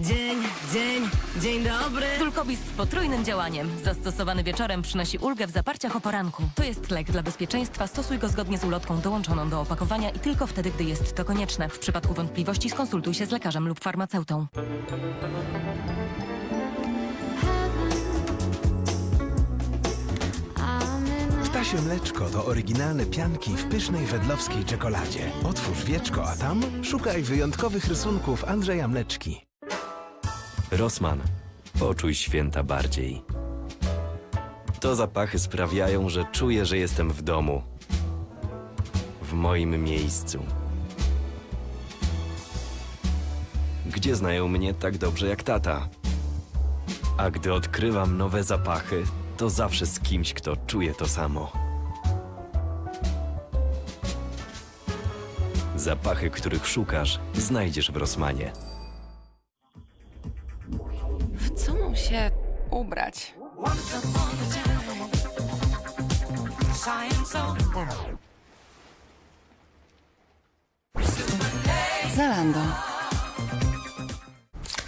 Dzień, dzień, dzień dobry. Dulkobis z potrójnym działaniem. Zastosowany wieczorem przynosi ulgę w zaparciach o poranku. To jest lek dla bezpieczeństwa. Stosuj go zgodnie z ulotką dołączoną do opakowania i tylko wtedy, gdy jest to konieczne. W przypadku wątpliwości skonsultuj się z lekarzem lub farmaceutą. Ptasie mleczko to oryginalne pianki w pysznej wedlowskiej czekoladzie. Otwórz wieczko, a tam szukaj wyjątkowych rysunków Andrzeja Mleczki. Rosman, poczuj święta bardziej. To zapachy sprawiają, że czuję, że jestem w domu. W moim miejscu. Gdzie znają mnie tak dobrze jak tata. A gdy odkrywam nowe zapachy, to zawsze z kimś, kto czuje to samo. Zapachy, których szukasz, znajdziesz w Rosmanie. Ubrać? Zalando.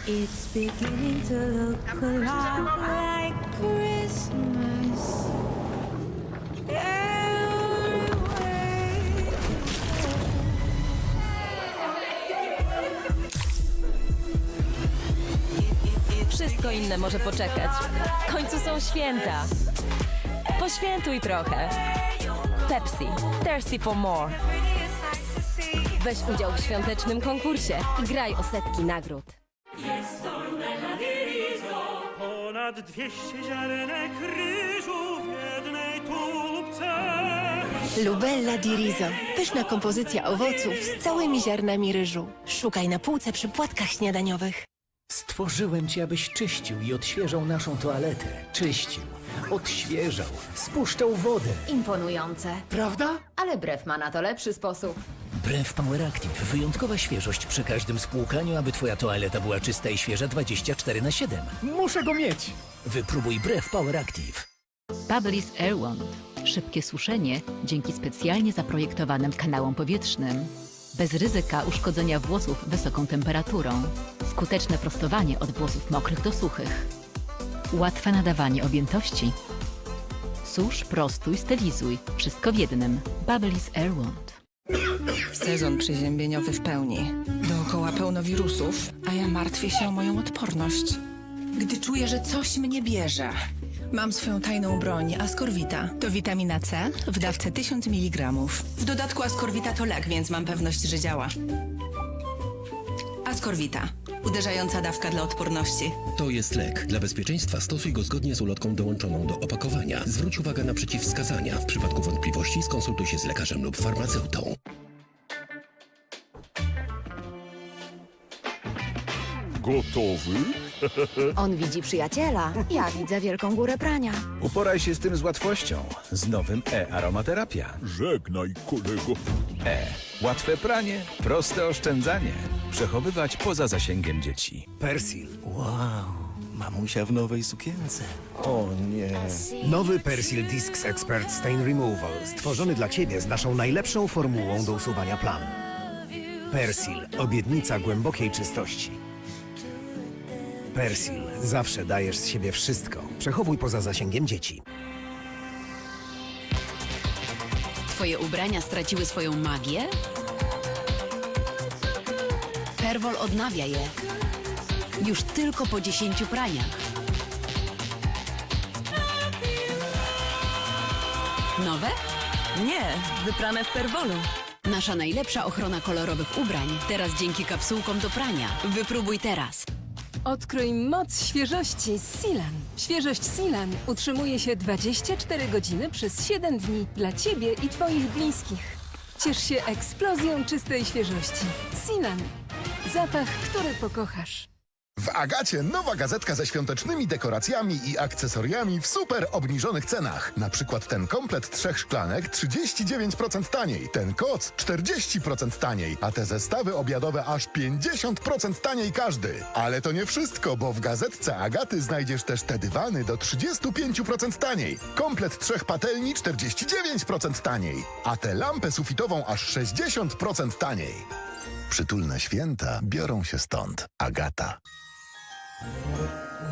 It's beginning to look a lot like Christmas. Wszystko inne może poczekać. W końcu są święta. Poświętuj trochę. Pepsi. Thirsty for more. Weź udział w świątecznym konkursie i graj o setki nagród. Ponad dwieście ziarenek ryżu w jednej tubce. Lubella di riso. Pyszna kompozycja owoców z całymi ziarnami ryżu. Szukaj na półce przy płatkach śniadaniowych. Stworzyłem cię, abyś czyścił i odświeżał naszą toaletę. Czyścił, odświeżał, spuszczał wodę. Imponujące. Prawda? Ale brew ma na to lepszy sposób. Brew Power Active. Wyjątkowa świeżość przy każdym spłukaniu, aby twoja toaleta była czysta i świeża 24 na 7. Muszę go mieć! Wypróbuj Brew Power Active. Babyliss Airwand. Szybkie suszenie dzięki specjalnie zaprojektowanym kanałom powietrznym. Bez ryzyka uszkodzenia włosów wysoką temperaturą. Skuteczne prostowanie od włosów mokrych do suchych. Łatwe nadawanie objętości. Susz, prostuj, stylizuj. Wszystko w jednym. Babyliss Airwand. Sezon przeziębieniowy w pełni. Dookoła pełno wirusów, a ja martwię się o moją odporność. Gdy czuję, że coś mnie bierze. Mam swoją tajną broń, Ascorvita. To witamina C w dawce 1000 mg. W dodatku Ascorvita to lek, więc mam pewność, że działa. Ascorvita. Uderzająca dawka dla odporności. To jest lek. Dla bezpieczeństwa stosuj go zgodnie z ulotką dołączoną do opakowania. Zwróć uwagę na przeciwwskazania. W przypadku wątpliwości skonsultuj się z lekarzem lub farmaceutą. Gotowy? On widzi przyjaciela, ja widzę wielką górę prania. Uporaj się z tym z łatwością. Z nowym E-Aromaterapia. Żegnaj, kolego. E. Łatwe pranie, proste oszczędzanie. Przechowywać poza zasięgiem dzieci. Persil. Wow, mamusia w nowej sukience. O nie. Nowy Persil Discs Expert Stain Removal, stworzony dla Ciebie z naszą najlepszą formułą do usuwania plam. Persil, obietnica głębokiej czystości. Persil, zawsze dajesz z siebie wszystko. Przechowuj poza zasięgiem dzieci. Twoje ubrania straciły swoją magię? Perwol odnawia je. Już tylko po 10 praniach. Nowe? Nie, wyprane w perwolu. Nasza najlepsza ochrona kolorowych ubrań. Teraz dzięki kapsułkom do prania. Wypróbuj teraz. Odkryj moc świeżości Silan. Świeżość Silan utrzymuje się 24 godziny przez 7 dni dla Ciebie i Twoich bliskich. Ciesz się eksplozją czystej świeżości. Silan. Zapach, który pokochasz. W Agacie nowa gazetka ze świątecznymi dekoracjami i akcesoriami w super obniżonych cenach. Na przykład ten komplet trzech szklanek 39% taniej, ten koc 40% taniej, a te zestawy obiadowe aż 50% taniej każdy. Ale to nie wszystko, bo w gazetce Agaty znajdziesz też te dywany do 35% taniej, komplet trzech patelni 49% taniej, a tę lampę sufitową aż 60% taniej. Przytulne święta biorą się stąd. Agata.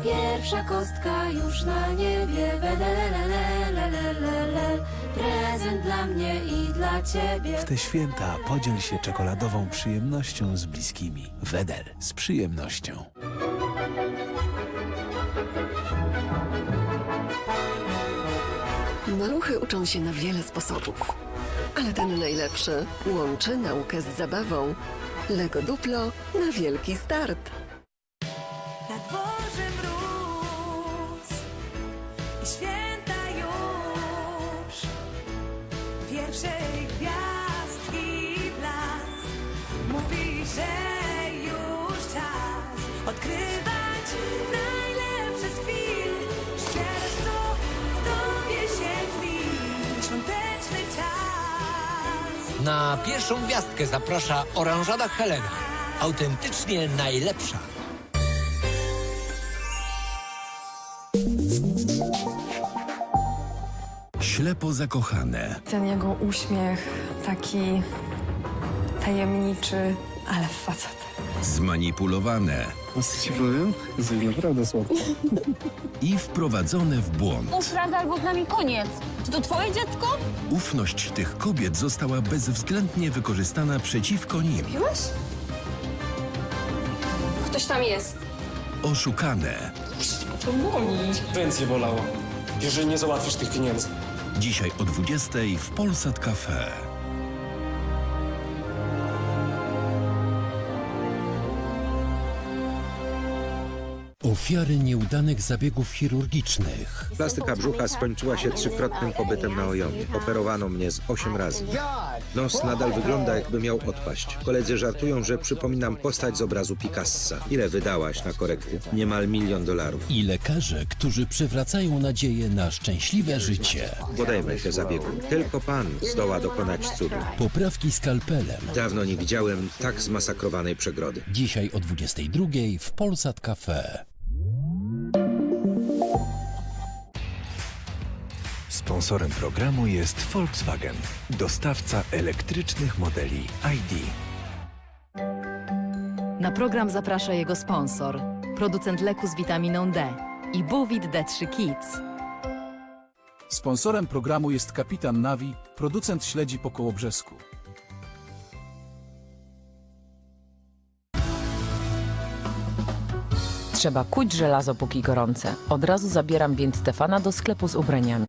Pierwsza kostka już na niebie, welelelelelelelele. Prezent dla mnie i dla ciebie. W te święta podziel się czekoladową przyjemnością z bliskimi. Wedel z przyjemnością. Maluchy uczą się na wiele sposobów, ale ten najlepszy łączy naukę z zabawą. Lego Duplo na wielki start. Gwiazdki mówi, że już czas odkrywać najlepsze w się świąteczny czas. Na pierwszą gwiazdkę zaprasza oranżada Helena. Autentycznie najlepsza. Ślepo zakochane. Ten jego uśmiech, taki tajemniczy, ale facet. Zmanipulowane. Co ci powiem? Jest naprawdę słodko. I wprowadzone w błąd. Mów prawdę albo z nami koniec. Czy to twoje dziecko? Ufność tych kobiet została bezwzględnie wykorzystana przeciwko nim. Piłeś? Ktoś tam jest. Oszukane. To boli. Więcej bolało. Jeżeli nie załatwisz tych pieniędzy. Dzisiaj o 20 w Polsat Cafe. Ofiary nieudanych zabiegów chirurgicznych. Plastyka brzucha skończyła się trzykrotnym pobytem na ojomie. Operowano mnie z 8 razy. Nos nadal wygląda jakby miał odpaść. Koledzy żartują, że przypominam postać z obrazu Picassa. Ile wydałaś na korekty? Niemal milion dolarów. I lekarze, którzy przywracają nadzieję na szczęśliwe życie. Podejmę się zabiegu. Tylko pan zdoła dokonać cudu. Poprawki skalpelem. Dawno nie widziałem tak zmasakrowanej przegrody. Dzisiaj o 22 w Polsat Cafe. Sponsorem programu jest Volkswagen, dostawca elektrycznych modeli ID. Na program zaprasza jego sponsor, producent leku z witaminą D i Buvit D3 Kids. Sponsorem programu jest Kapitan Navi, producent śledzi po Kołobrzesku. Trzeba kuć żelazo póki gorące. Od razu zabieram więc Stefana do sklepu z ubraniami.